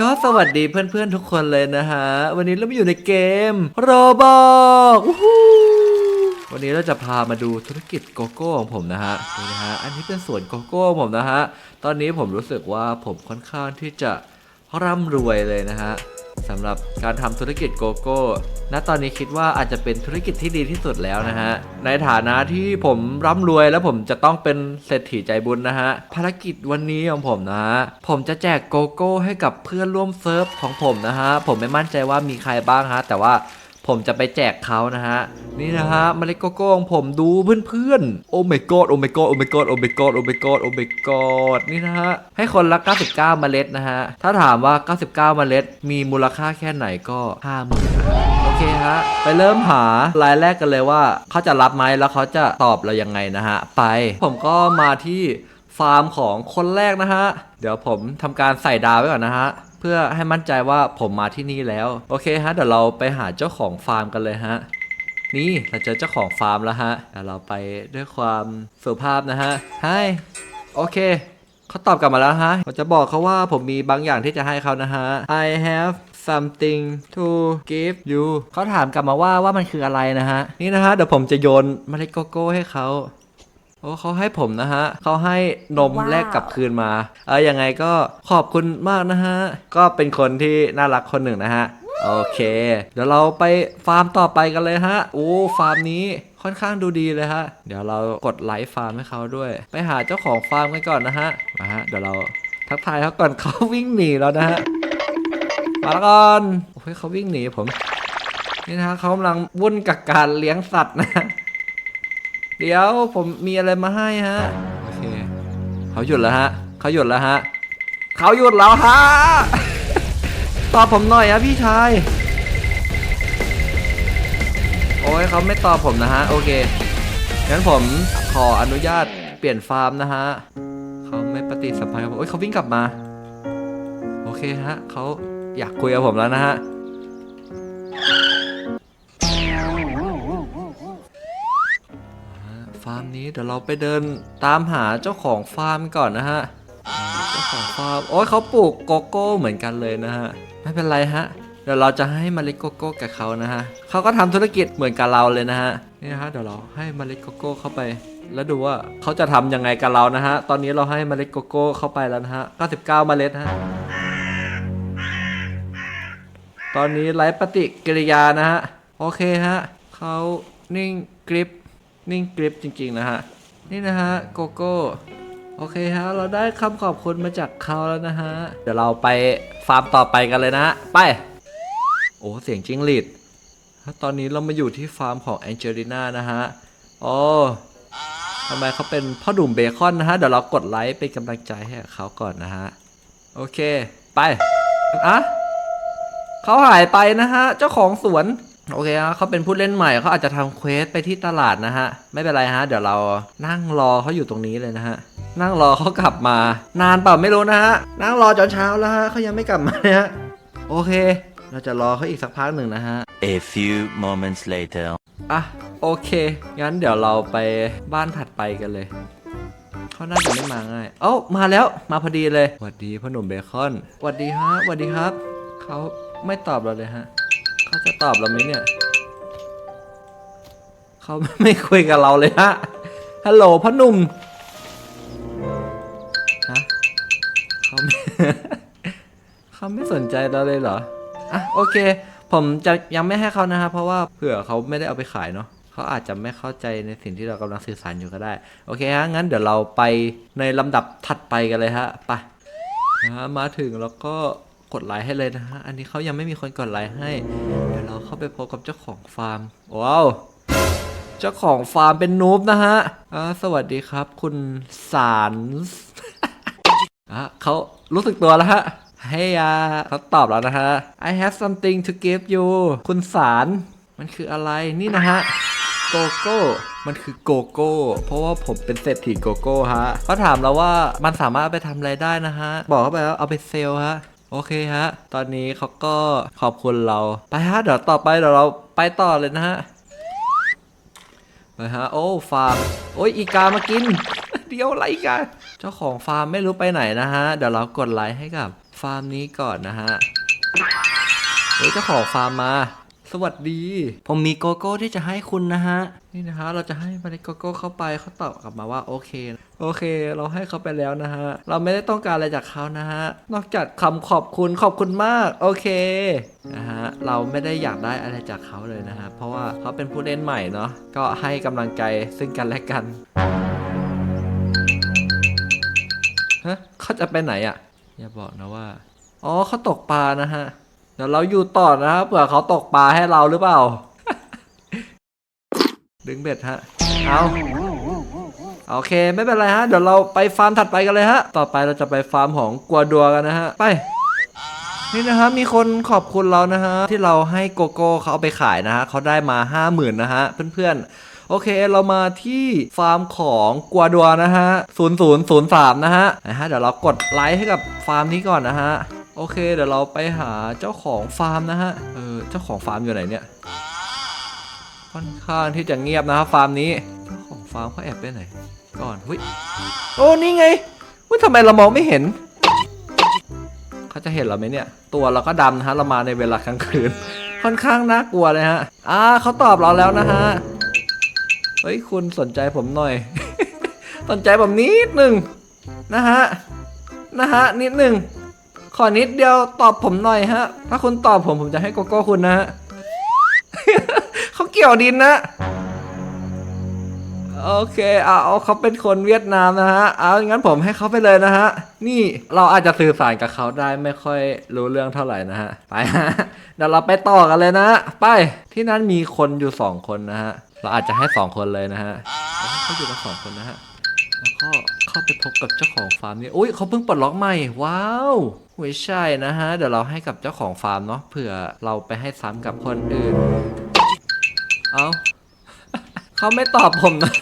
ก็สวัสดีเพื่อนๆทุกคนเลยนะฮะ วันนี้เราอยู่ในเกมโรบอกวันนี้เราจะพามาดูธุรกิจโกโก้ของผมนะฮะนี่นะฮะ อันนี้เป็นสวนโกโก้ของผมนะฮะ ตอนนี้ผมรู้สึกว่าผมค่อนข้างที่จะร่ำรวยเลยนะฮะ สำหรับการทำธุรกิจโกโก้ ณ ตอนนี้คิดว่าอาจจะเป็นธุรกิจที่ดีที่สุดแล้วนะฮะ ในฐานะที่ผมร่ำรวยแล้วผมจะต้องเป็นเศรษฐีใจบุญนะฮะ ภารกิจวันนี้ของผมนะฮะ ผมจะแจกโกโก้ให้กับเพื่อนร่วมเซิร์ฟของผมนะฮะ ผมไม่มั่นใจว่ามีใครบ้างฮะ แต่ว่า ผมจะไปแจกเขานะฮะ นี่นะฮะเมล็ดโกโก้ของผมดูเพื่อนๆ โอ้ my god โอ้ my god โอ้ my god โอ้ my god โอ้ my god โอ้ my god นี่นะฮะ ให้คนละ 99 เมล็ดนะฮะ ถ้าถามว่า 99 เมล็ด มีมูลค่าแค่ไหนก็50,000นโอเคฮะ ไปเริ่มหารายแรกกันเลยว่า เขาจะรับไหมแล้วเขาจะตอบเรายังไงนะฮะ ไป ผมก็มาที่ฟาร์มของคนแรกนะฮะ เดี๋ยวผมทำการใส่ดาวไว้ก่อนนะฮะ พื่อให้มั่นใจว่าผมมาที่นี่แล้ว โอเคฮะเดี๋ยวเราไปหาเจ้าของฟาร์มกันเลยฮะ นี่เราเจอเจ้าของฟาร์มแล้วฮะเดี๋ยวเราไปด้วยความสุภาพนะฮะ Hi โอเคเขาตอบกลับมาแล้วฮะผมจะบอกเขาว่าผมมีบางอย่างที่จะให้เขานะฮะ I have something to give you เขาถามกลับมาว่าว่ามันคืออะไรนะฮะ นี่นะฮะ เดี๋ยวผมจะโยนเมล็ดโกโก้ให้เขา โอ้เขาให้ผมนะฮะเขาให้นมว้าว แลกกลับคืนมา เออยังไงก็ขอบคุณมากนะฮะ ก็เป็นคนที่น่ารักคนหนึ่งนะฮะ โอเค เดี๋ยวเราไปฟาร์มต่อไปกันเลยฮะ โอ้ฟาร์มนี้ค่อนข้างดูดีเลยฮะ เดี๋ยวเรากดไลค์ฟาร์มให้เขาด้วย ไปหาเจ้าของฟาร์มกันก่อนนะฮะ มาฮะ เดี๋ยวเราทักทายเขาก่อน เขาวิ่งหนีแล้วนะฮะ มาแล้วก่อนโอ้ยเขาวิ่งหนีผม นี่นะฮะเขากำลังวุ่นกับการเลี้ยงสัตว์นะ เดี๋ยวผมมีอะไรมาให้ฮะ โอเค เขาหยุดแล้วฮะ เขาหยุดแล้วฮะ เขาหยุดแล้วฮะ ตอบผมหน่อยอะพี่ชาย โอ้ยเขาไม่ตอบผมนะฮะ โอเค งั้นผมขออนุญาตเปลี่ยนฟาร์มนะฮะ เขาไม่ปฏิสัมพันธ์กับผมโอ้ยเขาวิ่งกลับมา โอเคฮะ เขาอยากคุยกับผมแล้วนะฮะ ฟาร์มนี้เดี๋ยวเราไปเดินตามหาเจ้าของฟาร์มก่อนนะฮะเจ้าของฟาร์มโอ้ยเขาปลูกโกโก้เหมือนกันเลยนะฮะไม่เป็นไรฮะเดี๋ยวเราจะให้เมล็ดโกโก้กับเขานะฮะเขาก็ทำธุรกิจเหมือนกับเราเลยนะฮะนี่นะฮะเดี๋ยวเราให้เมล็ดโกโก้เข้าไป แล้วดูว่าเขาจะทำยังไงกับเรานะฮะตอนนี้เราให้เมล็ดโกโก้เข้าไปแล้วนะฮะ99 เมล็ดฮะตอนนี้ไร้ปฏิกิริยานะฮะโอเคฮะเขานิ่งกริป นิ่งกริปจริง ๆ นะฮะ นี่นะฮะโกโก้โอเคฮะ เราได้คำขอบคุณมาจากเขาแล้วนะฮะ เดี๋ยวเราไปฟาร์มต่อไปกันเลยนะ ไป โอ้ เสียงจิ้งหรีดตอนนี้เรามาอยู่ที่ฟาร์มของแองเจลิน่านะฮะโอ้ทำไมเขาเป็นพ่อดุ่มเบคอนนะฮะ เดี๋ยวเรากดไลค์เป็นกำลังใจให้เขาก่อนนะฮะ โอเค ไป อะเขาหายไปนะฮะ เจ้าของสวน โอเคฮะเขาเป็นผู้เล่นใหม่เขาอาจจะทำเควสไปที่ตลาดนะฮะ ไม่เป็นไรฮะ เดี๋ยวเรานั่งรอเขาอยู่ตรงนี้เลยนะฮะ นั่งรอเขากลับมา นานเปล่าไม่รู้นะฮะ นั่งรอจนเช้าแล้วฮะเขายังไม่กลับมาเลยฮะโอเค เราจะรอเขาอีกสักพักหนึ่งนะฮะ A few moments later. อะโอเค งั้นเดี๋ยวเราไปบ้านถัดไปกันเลยเขาน่าจะไม่มาง่าย เอ้ามาแล้วมาพอดีเลยสวัสดีพ่อหนุ่มเบคอนสวัสดีฮะสวัสดีครับเขาไม่ตอบเราเลยฮะ เขาจะตอบเราไหมเนี่ย เขาไม่คุยกับเราเลยฮะ ฮัลโหลพ่อหนุ่ม ฮะเขาไม่เขาไม่สนใจเราเลยเหรอ อะโอเค ผมจะยังไม่ให้เขานะครับ เพราะว่าเผื่อเขาไม่ได้เอาไปขายเนาะเขาอาจจะไม่เข้าใจในสิ่งที่เรากำลังสื่อสารอยู่ก็ได้ โอเคฮะ งั้นเดี๋ยวเราไปในลำดับถัดไปกันเลยฮะ ไปนะมาถึงแล้วก็กดไลค์ให้เลยนะฮะ อันนี้เขายังไม่มีคนกดไลค์ให้ เข้าไปพบกับเจ้าของฟาร์ม ว้าว เจ้าของฟาร์มเป็นนูบนะฮะอ่าสวัสดีครับ คุณสารอะเขารู้สึกตัวแล้วฮะเฮ้ยเขาตอบแล้วนะฮะ I have something to give you คุณสาร มันคืออะไรนี่นะฮะโกโก้ มันคือโกโก้ เพราะว่าผมเป็นเศรษฐีโกโก้ฮะเขาถามเราว่ามันสามารถเอาไปทำอะไรได้นะฮะ บอกเขาไปแล้วเอาไปเซลล์ฮะ โอเคฮะ ตอนนี้เขาก็ขอบคุณเรา ไปฮะ เดี๋ยวต่อไปเดี๋ยวเราไปต่อเลยนะฮะ ไปฮะ โอ้ฟาร์ม โอ้ยอีกามากิน เดี๋ยวไรอีกาเจ้าของฟาร์มไม่รู้ไปไหนนะฮะ เดี๋ยวเรากดไลค์ให้กับฟาร์มนี้ก่อนนะฮะ เฮ้ยเจ้าของฟาร์มมา สวัสดี ผมมีโกโก้ที่จะให้คุณนะฮะ นี่นะฮะ เราจะให้มล็ดโกโก้เข้าไปเขาตอบกลับมาว่าโอเค โอเค เราให้เขาไปแล้วนะฮะ เราไม่ได้ต้องการอะไรจากเขานะฮะ นอกจากคำขอบคุณขอบคุณมาก โอเค นะฮะ เราไม่ได้อยากได้อะไรจากเขาเลยนะฮะ เพราะว่าเขาเป็นผู้เล่นใหม่เนาะ ก็ให้กำลังใจซึ่งกันและกัน ฮะ เขาจะไปไหนอะ่ะ อย่าบอกนะว่า อ๋อเขาตกปลานะฮะ เดี๋ยวเราอยู่ต่อนะครับเผื่อเขาตกปลาให้เราหรือเปล่า ดึงเบ็ดฮะ เอาโอเคไม่เป็นไรฮะ เดี๋ยวเราไปฟาร์มถัดไปกันเลยฮะ ต่อไปเราจะไปฟาร์มของกัวดัวกันนะฮะ ไปนี่นะฮะมีคนขอบคุณเรานะฮะ ที่เราให้โกโก้เขาเอาไปขายนะฮะเขาได้มา5 0,000นะฮะเพื่อนๆ โอเคเรามาที่ฟาร์มของกัวดัวนะฮะ 0003 นะฮะนะฮะเดี๋ยวเรากดไลค์ให้กับฟาร์มนี้ก่อนนะฮะ โอเค เดี๋ยวเราไปหาเจ้าของฟาร์มนะฮะ เออ เจ้าของฟาร์มอยู่ไหนเนี่ย ค่อนข้างที่จะเงียบนะครับฟาร์มนี้ เจ้าของฟาร์มเขาแอบไปไหน ก่อนเฮ้ย โอ้นี่ไงว่าทำไมเรามองไม่เห็น เขาจะเห็นเราไหมเนี่ย ตัวเราก็ดำนะฮะ เรามาในเวลากลางคืน ค่อนข้างน่ากลัวเลยฮะ อ่าเขาตอบเราแล้วนะฮะ เฮ้ยคุณสนใจผมหน่อย สนใจผมนิดหนึ่งนะฮะ นะฮะนิดหนึ่ง ขอนิดเดียวตอบผมหน่อยฮะ ถ้าคุณตอบผมผมจะให้โกโก้คุณนะฮะ เขาเกี่ยวดินนะ โอเคเอาเขาเป็นคนเวียดนามนะฮะ เอางั้นผมให้เขาไปเลยนะฮะ นี่เราอาจจะสื่อสารกับเขาได้ไม่ค่อยรู้เรื่องเท่าไหร่นะฮะ ไปฮะ เดี๋ยวเราไปต่อกันเลยนะฮะไป ที่นั่นมีคนอยู่สองคนนะฮะ เราอาจจะให้สองคนเลยนะฮะเขาอยู่กันสองคนนะฮะ แล้วก็เข้าไปพบกับเจ้าของฟาร์มนี่อุ้ยเขาเพิ่งปลดล็อกใหม่ ว้าวไม่ใช่นะฮะ เดี๋ยวเราให้กับเจ้าของฟาร์มเนาะเผื่อเราไปให้ซ้ำกับคนอื่น เอาเขาไม่ตอบผมนะ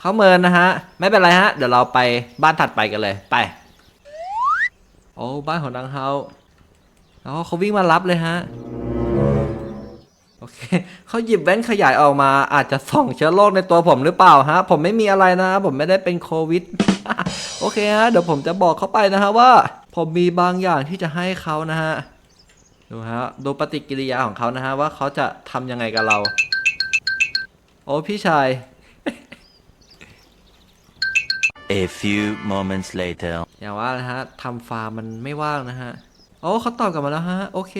เขาเมินนะฮะ ไม่เป็นไรฮะ เดี๋ยวเราไปบ้านถัดไปกันเลยไป โอ้บ้านของดังเฮาแล้วเขาวิ่งมารับเลยฮะ โอเคเขาหยิบแว่นขยายออกมา อาจจะส่องเชื้อโรคในตัวผมหรือเปล่าฮะ ผมไม่มีอะไรนะ ผมไม่ได้เป็นโควิด โอเคฮะ เดี๋ยวผมจะบอกเขาไปนะฮะว่า ผมมีบางอย่างที่จะให้เขานะฮะ ดูฮะ ดูปฏิกิริยาของเขานะฮะว่าเขาจะทำยังไงกับเรา โอ้พี่ชาย A few moments later. อย่างว่านะฮะทำฟาร์มมันไม่ว่างนะฮะ โอ้เขาตอบกลับมาแล้วฮะ โอเค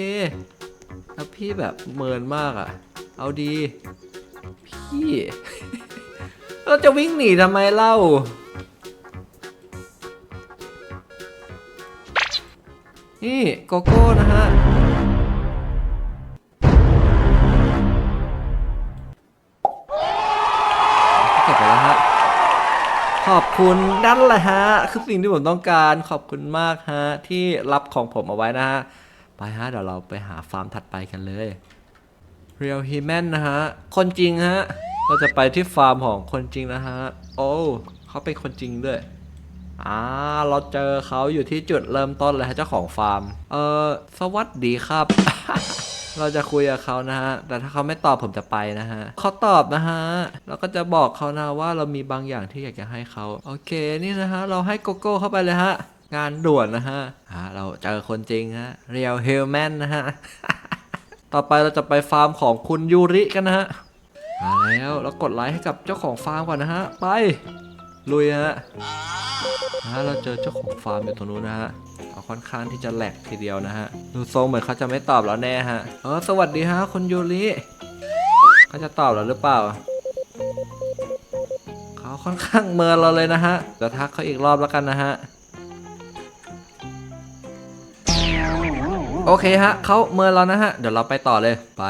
แล้วพี่แบบเมินมากอะ่ะ เอาดี พี่ เราจะวิ่งหนีทำไมเล่า นี่โกโก้นะฮะ เก็บไปแล้วฮะ ขอบคุณนั่นแหละฮะ คือสิ่งที่ผมต้องการขอบคุณมากฮะ ที่รับของผมเอาไว้นะฮะ ไปฮะเดี๋ยวเราไปหาฟาร์มถัดไปกันเลย Real Human นะฮะ คนจริงฮะ เราจะไปที่ฟาร์มของคนจริงนะฮะ โอ้เขาเป็นคนจริงด้วยอ่าเราเจอเขาอยู่ที่จุดเริ่มต้นเลยฮะเจ้าของฟาร์ม เออสวัสดีครับ เราจะคุยกับเขานะฮะ แต่ถ้าเขาไม่ตอบผมจะไปนะฮะเขาตอบนะฮะ เราก็จะบอกเขานะว่าเรามีบางอย่างที่อยากจะให้เขา โอเค นี่นะฮะ เราให้โกโก้เข้าไปเลยฮะ งานด่วนนะฮะเราเจอคนจริงฮะเรียวเฮลแมนนะฮะ ต่อไปเราจะไปฟาร์มของคุณยูริกันนะฮะมาแล้วเรากดไลค์ให้กับเจ้าของฟาร์มก่อนนะฮะ ไป ลุยฮะฮะเราเจอเจ้าของฟาร์มอยู่ตรงนู้นนะฮะเขาค่อนข้างที่จะแหลกทีเดียวนะฮะ ดูทรงเหมือนเขาจะไม่ตอบเราแน่ฮะ เออ สวัสดีฮะคุณยูริเขาจะตอบเราหรือเปล่า เขาค่อนข้างเมินเราเลยนะฮะเดี๋ยวทักเขาอีกรอบแล้วกันนะฮะ โอเคฮะเขาเมินเรานะฮะ เดี๋ยวเราไปต่อเลยไป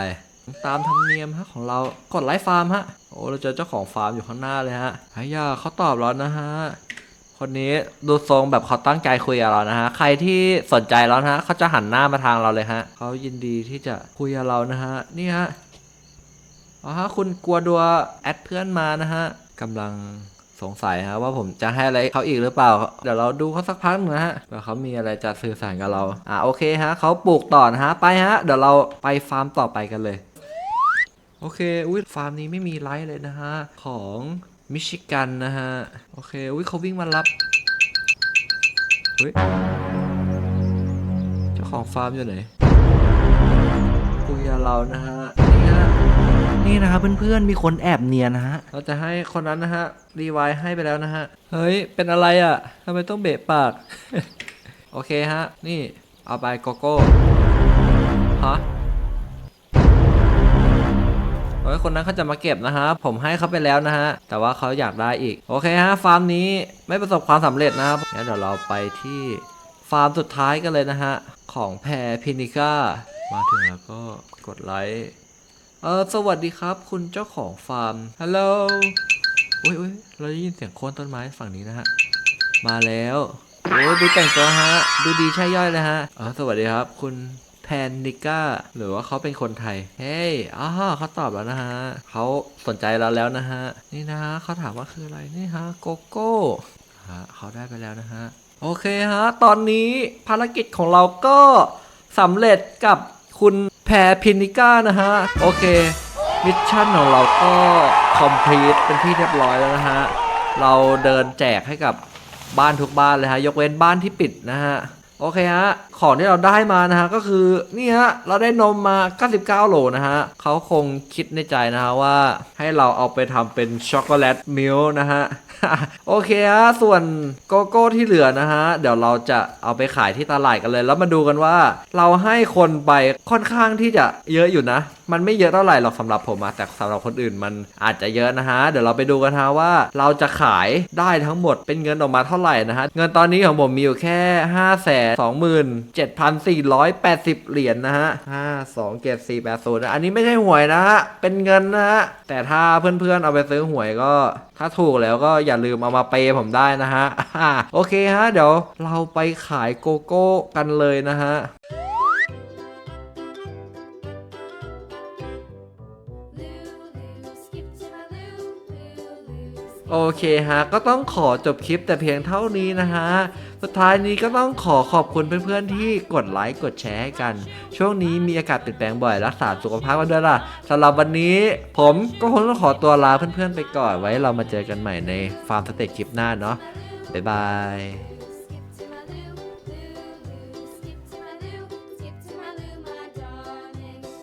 ตามธรรมเนียมฮะของเรากดไลค์ฟาร์มฮะโอ้เราเจอเจ้าของฟาร์มอยู่ข้างหน้าเลยฮะไอ้ยาเขาตอบเรานะฮะคนนี้ดูทรงแบบเขาตั้งใจคุยกับเรานะฮะ ใครที่สนใจเรานะฮะเขาจะหันหน้ามาทางเราเลยฮะเขายินดีที่จะคุยกับเรานะฮะนี่ฮะอ๋อฮะคุณกลัวดัวแอดเพื่อนมานะฮะกำลัง สงสัยฮะว่าผมจะให้อะไรเขาอีกหรือเปล่า เดี๋ยวเราดูเขาสักพักหนึงนะฮะว่าเขามีอะไรจะสื่อสารกับเรา อ่าโอเคฮะเขาปลูกต่อนะฮะไปฮะ เดี๋ยวเราไปฟาร์มต่อไปกันเลย โอเคอุ้ยฟาร์มนี้ไม่มีไลท์เลยนะฮะ ของมิชิกันนะฮะ โอเคอุ้ยเขาวิ่งมารับเฮ้ยของฟาร์มอยู่ไหนคุยกับเรานะฮะ นี่นะครับเพื่อนๆมีคนแอบเนียนนะฮะเราจะให้คนนั้นนะฮะรีไวล์ให้ไปแล้วนะฮะเฮ้ยเป็นอะไรอะทำไมต้องเบะปาก โอเคฮะ นี่เอาไปโกโก้ฮะเฮ้ยคนนั้นเขาจะมาเก็บนะฮะ ผมให้เขาไปแล้วนะฮะ แต่ว่าเขาอยากได้อีก โอเคฮะ ฟาร์มนี้ไม่ประสบความสำเร็จนะครับงั้นเดี๋ยวเราไปที่ฟาร์มสุดท้ายกันเลยนะฮะ ของแพรพินิก้า มาถึงแล้วก็กดไลค์ เออสวัสดีครับ คุณเจ้าของฟาร์มฮัลโหลอุ้ยอุ้ยเราได้ยินเสียงโค่นต้นไม้ฝั่งนี้นะฮะ มาแล้วโอ้ดูแต่งตัวฮะ ดูดีใช่ย่อยเลยฮะเออสวัสดีครับ คุณแพนนิก้า หรือว่าเขาเป็นคนไทย เฮ้ยอ้าวเขาตอบแล้วนะฮะ เขาสนใจเราแล้วนะฮะ นี่นะฮะเขาถามว่าคืออะไรนี่ฮะโกโก้ฮะเขาได้ไปแล้วนะฮะ โอเคฮะ ตอนนี้ภารกิจของเราก็สำเร็จกับคุณ แพรพินิก้านะฮะ โอเค มิชชั่นของเราก็คอมพลีทเป็นที่เรียบร้อยแล้วนะฮะ เราเดินแจกให้กับบ้านทุกบ้านเลยฮะ ยกเว้นบ้านที่ปิดนะฮะ โอเคฮะ ของที่เราได้มานะฮะ ก็คือนี่ฮะ เราได้นมมา 99 โหลนะฮะ เขาคงคิดในใจนะฮะว่าให้เราเอาไปทำเป็นช็อกโกแลตมิลค์นะฮะโอเคฮะ ส่วนโกโก้ที่เหลือนะฮะ เดี๋ยวเราจะเอาไปขายที่ตลาดกันเลย แล้วมาดูกันว่า เราให้คนไปค่อนข้างที่จะเยอะอยู่นะ มันไม่เยอะเท่าไหร่หรอกสำหรับผมอะแต่สำหรับคนอื่นมันอาจจะเยอะนะฮะ เดี๋ยวเราไปดูกันฮะว่า เราจะขายได้ทั้งหมดเป็นเงินออกมาเท่าไหร่นะฮะ เงินตอนนี้ของผมมีอยู่แค่5 2 7 4 8 0 เหรียญนะฮะ5 2 7 4 8 0นอันนี้ไม่ใช่หวยนะฮะ เป็นเงินนะฮะ แต่ถ้าเพื่อนๆเอาไปซื้อหวยก็ ถ้าถูกแล้วก็อย่าลืมเอามาเปย์ผมได้นะฮะโอเคฮะเดี๋ยวเราไปขายโกโก้กันเลยนะฮะ โอเคฮะ ก็ต้องขอจบคลิปแต่เพียงเท่านี้นะฮะ สุดท้ายนี้ก็ต้องขอขอบคุณเพื่อนๆที่กดไลค์กดแชร์ให้กัน ช่วงนี้มีอากาศเปลี่ยนแปลงบ่อยรักษาสุขภาพกันด้วยล่ะสำหรับวันนี้ ผมก็คงต้องขอตัวลาเพื่อนๆไปก่อนไว้เรามาเจอกันใหม่ในฟาร์มสเต็กคลิปหน้าเนาะบ๊ายบาย